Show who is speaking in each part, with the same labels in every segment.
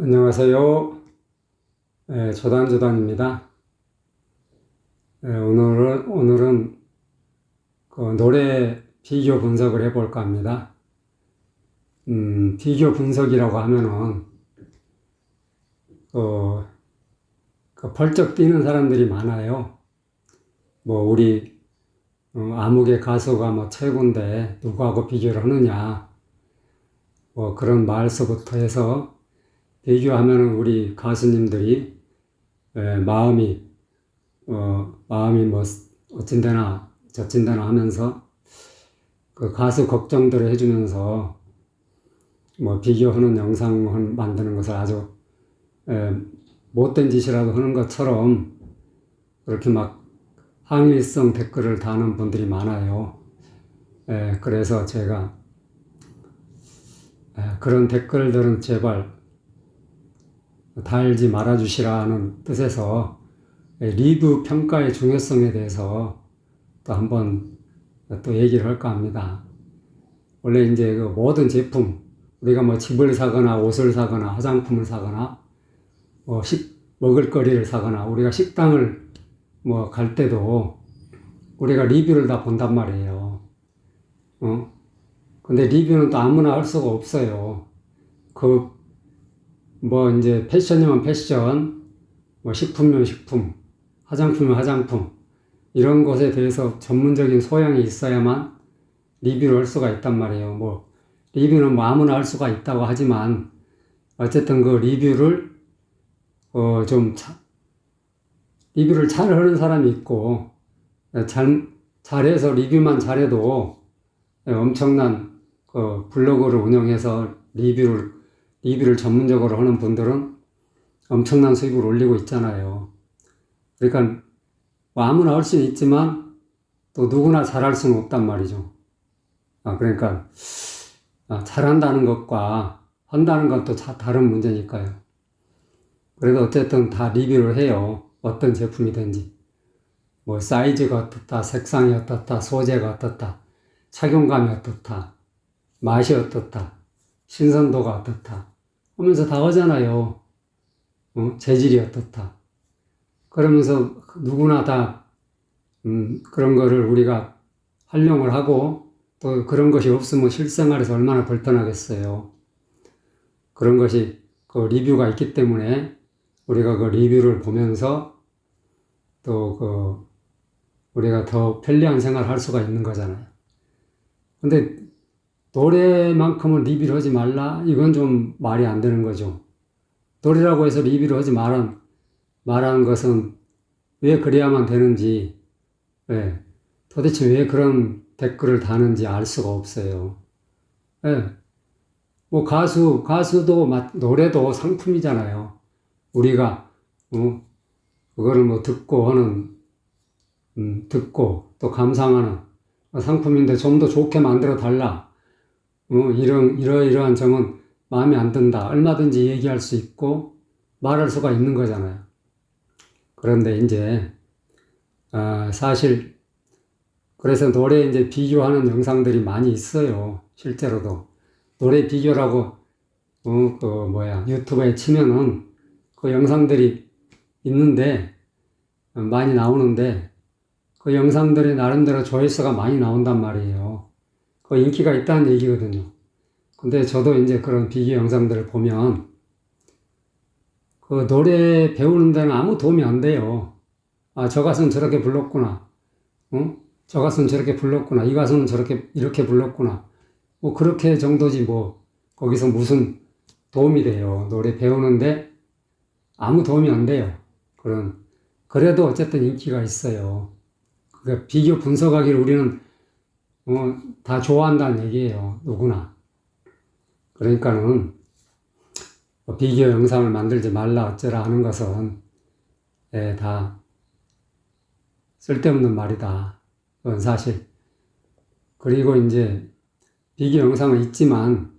Speaker 1: 안녕하세요. 예, 조단조단입니다. 예, 오늘은, 오늘은 그 노래 비교 분석을 해볼까 합니다. 음, 비교 분석이라고 하면은, 그, 그 벌쩍 뛰는 사람들이 많아요. 뭐, 우리, 어, 아무개 가수가 뭐 최고인데 누구하고 비교를 하느냐. 뭐 그런 말서부터 해서 비교하면은 우리 가수님들이 에, 마음이 어 마음이 뭐 어찐데나 저찐데나 하면서 그 가수 걱정들을 해주면서 뭐 비교하는 영상을 만드는 것을 아주 에, 못된 짓이라도 하는 것처럼 그렇게 막 항의성 댓글을 다는 분들이 많아요. 에, 그래서 제가 에, 그런 댓글들은 제발 달지 말아주시라는 뜻에서 리뷰 평가의 중요성에 대해서 또 한번 또 얘기를 할까 합니다. 원래 이제 그 모든 제품, 우리가 뭐 집을 사거나 옷을 사거나 화장품을 사거나 뭐 식, 먹을거리를 사거나 우리가 식당을 뭐 갈 때도 우리가 리뷰를 다 본단 말이에요. 어? 근데 리뷰는 또 아무나 할 수가 없어요. 그, 뭐 이제 패션이면 패션, 뭐 식품이면 식품, 화장품이면 화장품, 이런 것에 대해서 전문적인 소양이 있어야만 리뷰를 할 수가 있단 말이에요. 뭐, 리뷰는 뭐 아무나 할 수가 있다고 하지만, 어쨌든 그 리뷰를, 어, 좀, 차, 리뷰를 잘 하는 사람이 있고, 잘, 잘해서 리뷰만 잘해도 엄청난 그 블로그를 운영해서 리뷰를, 리뷰를 전문적으로 하는 분들은 엄청난 수익을 올리고 있잖아요. 그러니까 뭐 아무나 할 수는 있지만 또 누구나 잘할 수는 없단 말이죠. 아, 그러니까 아, 잘한다는 것과 한다는 건 또 다른 문제니까요. 그래도 어쨌든 다 리뷰를 해요. 어떤 제품이든지. 뭐 사이즈가 어떻다, 색상이 어떻다, 소재가 어떻다, 착용감이 어떻다, 맛이 어떻다, 신선도가 어떻다 하면서 다 하잖아요. 어? 재질이 어떻다. 그러면서 누구나 다 음, 그런 거를 우리가 활용을 하고 또 그런 것이 없으면 실생활에서 얼마나 불편하겠어요. 그런 것이 그 리뷰가 있기 때문에 우리가 그 리뷰를 보면서 또 그 우리가 더 편리한 생활을 할 수가 있는 거잖아요. 근데 노래만큼은 리뷰를 하지 말라? 이건 좀 말이 안 되는 거죠. 노래라고 해서 리뷰를 하지 말한, 말하는 것은 왜 그래야만 되는지, 왜, 도대체 왜 그런 댓글을 다는지 알 수가 없어요. 예. 뭐 가수, 가수도, 노래도 상품이잖아요. 우리가, 어, 그거를 뭐 듣고 하는, 음, 듣고 또 감상하는 상품인데 좀 더 좋게 만들어 달라. 어, 이런, 이러이러한 점은 마음에 안 든다. 얼마든지 얘기할 수 있고 말할 수가 있는 거잖아요. 그런데 이제, 아, 사실, 그래서 노래 이제 비교하는 영상들이 많이 있어요. 실제로도. 노래 비교라고, 어, 그, 뭐야, 유튜브에 치면은 그 영상들이 있는데, 많이 나오는데, 그 영상들이 나름대로 조회수가 많이 나온단 말이에요. 그 인기가 있다는 얘기거든요. 근데 저도 이제 그런 비교 영상들을 보면 그 노래 배우는 데는 아무 도움이 안 돼요. 아, 저 가수는 저렇게 불렀구나. 어? 저 가수는 저렇게 불렀구나. 이 가수는 저렇게, 이렇게 불렀구나. 뭐, 그렇게 정도지 뭐, 거기서 무슨 도움이 돼요. 노래 배우는데 아무 도움이 안 돼요. 그런, 그래도 어쨌든 인기가 있어요. 그 비교 분석하기를 우리는 어, 다 좋아한다는 얘기예요. 누구나. 그러니까는 뭐 비교 영상을 만들지 말라 어쩌라 하는 것은 예, 다 쓸데없는 말이다. 그건 사실. 그리고 이제 비교 영상은 있지만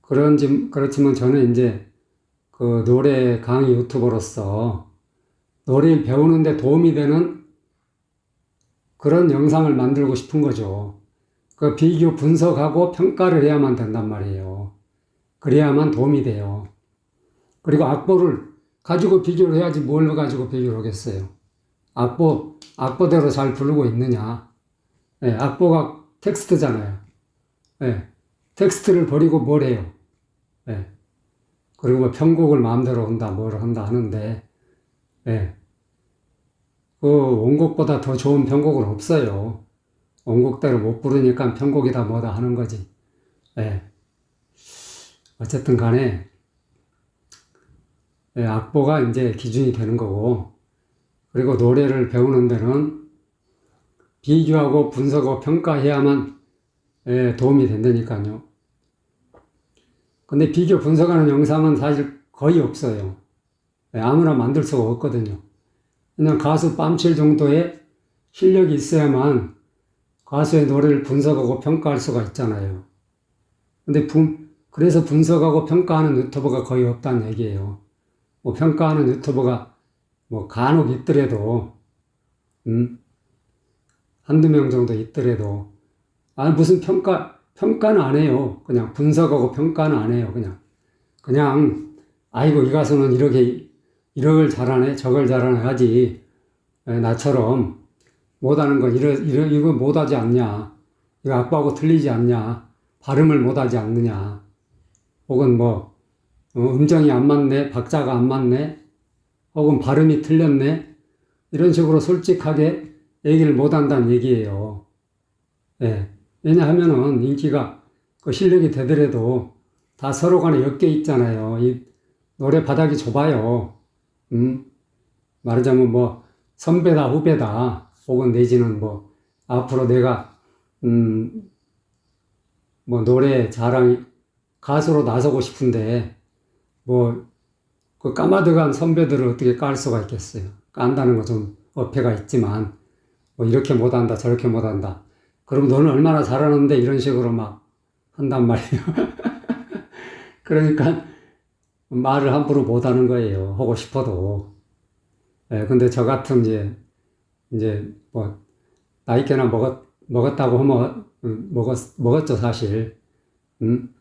Speaker 1: 그런지 그렇지만 저는 이제 그 노래 강의 유튜버로서 노래 배우는데 도움이 되는 그런 영상을 만들고 싶은 거죠. 그 비교 분석하고 평가를 해야만 된단 말이에요. 그래야만 도움이 돼요. 그리고 악보를 가지고 비교를 해야지 뭘 가지고 비교를 하겠어요. 악보, 악보대로 잘 부르고 있느냐. 예, 악보가 텍스트잖아요. 예, 텍스트를 버리고 뭘 해요. 예, 그리고 뭐 편곡을 마음대로 한다, 뭘 한다 하는데, 예, 그 원곡보다 더 좋은 편곡은 없어요. 원곡대로 못 부르니까 편곡이다 뭐다 하는 거지. 예. 어쨌든 간에, 예, 악보가 이제 기준이 되는 거고, 그리고 노래를 배우는 데는 비교하고 분석하고 평가해야만 예, 도움이 된다니까요. 근데 비교 분석하는 영상은 사실 거의 없어요. 예, 아무나 만들 수가 없거든요. 그냥 가수 뺨칠 정도의 실력이 있어야만 가수의 노래를 분석하고 평가할 수가 있잖아요. 근데 분, 그래서 분석하고 평가하는 유튜버가 거의 없다는 얘기예요. 뭐 평가하는 유튜버가 뭐 간혹 있더라도, 음, 한두 명 정도 있더라도, 아, 무슨 평가, 평가는 안 해요. 그냥 분석하고 평가는 안 해요. 그냥. 그냥, 아이고, 이 가수는 이렇게, 이걸 잘하네, 저걸 잘하네 하지. 에, 나처럼 못하는 건 이러, 이러, 이거 못하지 않냐. 이거 악보하고 틀리지 않냐. 발음을 못하지 않느냐. 혹은 뭐, 어, 음정이 안 맞네, 박자가 안 맞네, 혹은 발음이 틀렸네, 이런 식으로 솔직하게 얘기를 못 한다는 얘기예요. 예. 왜냐하면은 인기가 그 실력이 되더라도 다 서로 간에 엮여 있잖아요. 이 노래 바닥이 좁아요. 음, 말하자면 뭐 선배다 후배다 혹은 내지는 뭐 앞으로 내가 음, 뭐 노래 자랑 가수로 나서고 싶은데 뭐 그 까마득한 선배들을 어떻게 깔 수가 있겠어요. 깐다는 거 좀 어폐가 있지만 뭐 이렇게 못한다 저렇게 못한다. 그럼 너는 얼마나 잘하는데 이런 식으로 막 한단 말이에요. 그러니까 말을 함부로 못하는 거예요. 하고 싶어도. 예, 근데 저 같은 이제 이제 뭐 나이께나 먹었 먹었다고 하면 음, 먹었 먹었죠 사실. 음.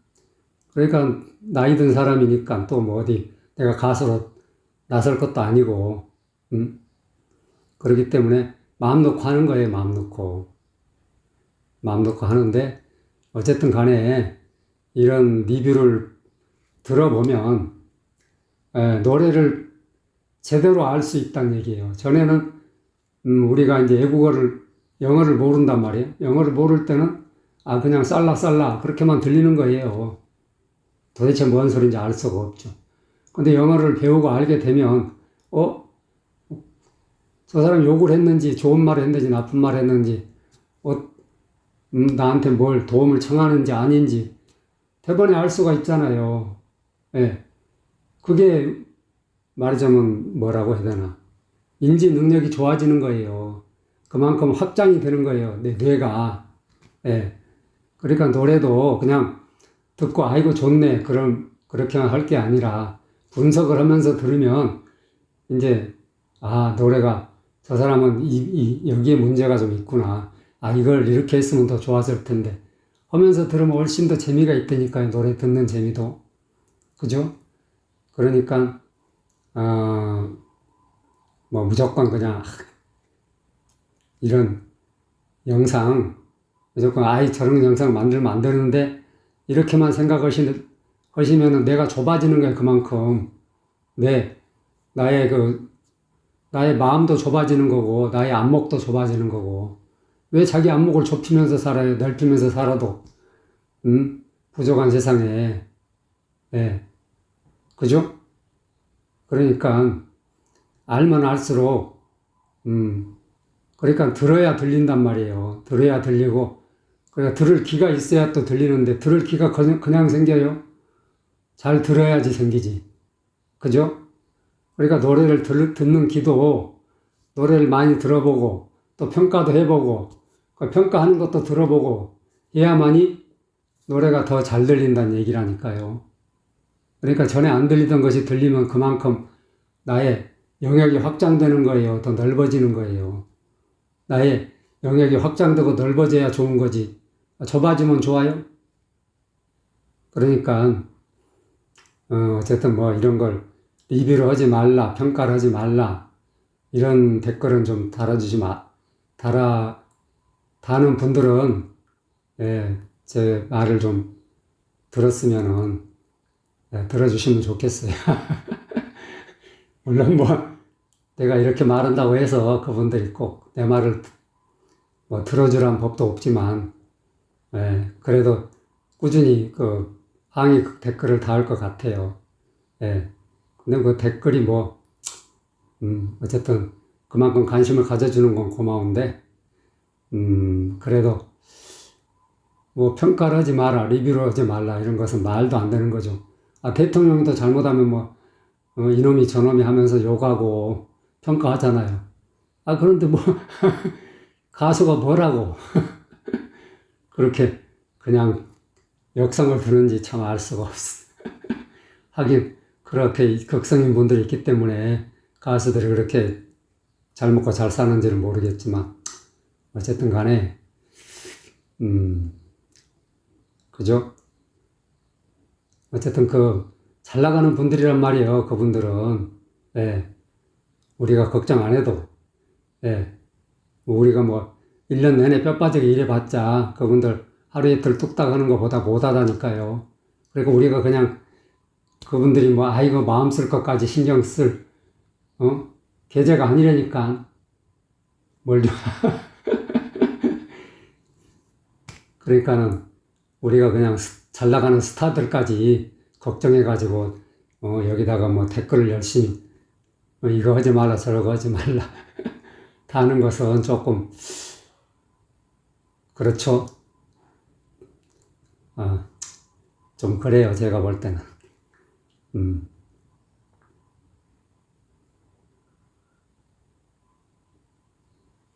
Speaker 1: 그러니까 나이 든 사람이니까 또 뭐 어디 내가 가수로 나설 것도 아니고, 음? 그렇기 때문에 마음 놓고 하는 거예요, 마음 놓고. 마음 놓고 하는데, 어쨌든 간에 이런 리뷰를 들어보면, 에, 노래를 제대로 알 수 있다는 얘기예요. 전에는, 음, 우리가 이제 외국어를, 영어를 모른단 말이에요. 영어를 모를 때는, 아, 그냥 쌀라 쌀라, 그렇게만 들리는 거예요. 도대체 뭔 소리인지 알 수가 없죠. 근데 영어를 배우고 알게 되면, 어? 저 사람 욕을 했는지, 좋은 말 했는지, 나쁜 말 했는지, 어, 음, 나한테 뭘 도움을 청하는지 아닌지, 대번에 알 수가 있잖아요. 예. 그게 말하자면 뭐라고 해야 되나. 인지 능력이 좋아지는 거예요. 그만큼 확장이 되는 거예요. 내 뇌가. 예. 그러니까 노래도 그냥 듣고 아이고 좋네. 그럼 그렇게 할 게 아니라 분석을 하면서 들으면 이제 아 노래가 저 사람은 이, 이 여기에 문제가 좀 있구나. 아 이걸 이렇게 했으면 더 좋았을 텐데 하면서 들으면 훨씬 더 재미가 있다니까요. 노래 듣는 재미도 그죠? 그러니까 어, 뭐 무조건 그냥 이런 영상 무조건 아이 저런 영상 만들면 안 되는데 이렇게만 생각하시는 하시면은 내가 좁아지는 거예요, 그만큼. 내, 나의 그, 나의 마음도 좁아지는 거고, 나의 안목도 좁아지는 거고. 왜 자기 안목을 좁히면서 살아요? 넓히면서 살아도, 음? 부족한 세상에. 예. 그죠? 그러니까, 알면 알수록, 음, 그러니까 들어야 들린단 말이에요. 들어야 들리고, 그러니까 들을 귀가 있어야 또 들리는데, 들을 귀가 그냥, 그냥 생겨요? 잘 들어야지 생기지. 그죠? 그러니까 노래를 들, 듣는 기도, 노래를 많이 들어보고, 또 평가도 해보고, 그 평가하는 것도 들어보고, 해야만이 노래가 더 잘 들린다는 얘기라니까요. 그러니까 전에 안 들리던 것이 들리면 그만큼 나의 영역이 확장되는 거예요. 더 넓어지는 거예요. 나의 영역이 확장되고 넓어져야 좋은 거지. 좁아지면 좋아요? 그러니까 어, 어쨌든 뭐 이런 걸 리뷰를 하지 말라, 평가를 하지 말라, 이런 댓글은 좀 달아주지 마, 달아, 다는 분들은, 예, 제 말을 좀 들었으면은, 예, 들어주시면 좋겠어요. 물론 뭐, 내가 이렇게 말한다고 해서 그분들이 꼭 내 말을 뭐 들어주란 법도 없지만, 예, 그래도 꾸준히 그 항의 댓글을 다할 것 같아요. 예. 근데 그 댓글이 뭐, 음, 어쨌든 그만큼 관심을 가져주는 건 고마운데, 음, 그래도 뭐 평가를 하지 마라, 리뷰를 하지 말라, 이런 것은 말도 안 되는 거죠. 아, 대통령도 잘못하면 뭐, 어, 이놈이 저놈이 하면서 욕하고 평가하잖아요. 아, 그런데 뭐, 가수가 뭐라고. 그렇게 그냥 역성을 부르는지 참 알 수가 없어. 하긴, 그렇게 극성인 분들이 있기 때문에 가수들이 그렇게 잘 먹고 잘 사는지는 모르겠지만, 어쨌든 간에, 음, 그죠? 어쨌든 그, 잘 나가는 분들이란 말이에요, 그분들은. 예. 우리가 걱정 안 해도, 예. 뭐 우리가 뭐, 1년 내내 뼈 빠지게 일해봤자, 그분들 하루 이틀 뚝딱 하는 것보다 못하다니까요. 그리고 우리가 그냥, 그분들이 뭐, 아이고, 마음 쓸 것까지 신경 쓸, 어? 계제가 아니라니까. 뭘 좀. 그러니까는, 우리가 그냥 스- 잘 나가는 스타들까지 걱정해가지고, 어, 여기다가 뭐 댓글을 열심히, 어, 이거 하지 말라, 저거 하지 말라. 다 하는 것은 조금, 그렇죠. 아, 좀 그래요, 제가 볼 때는. 음.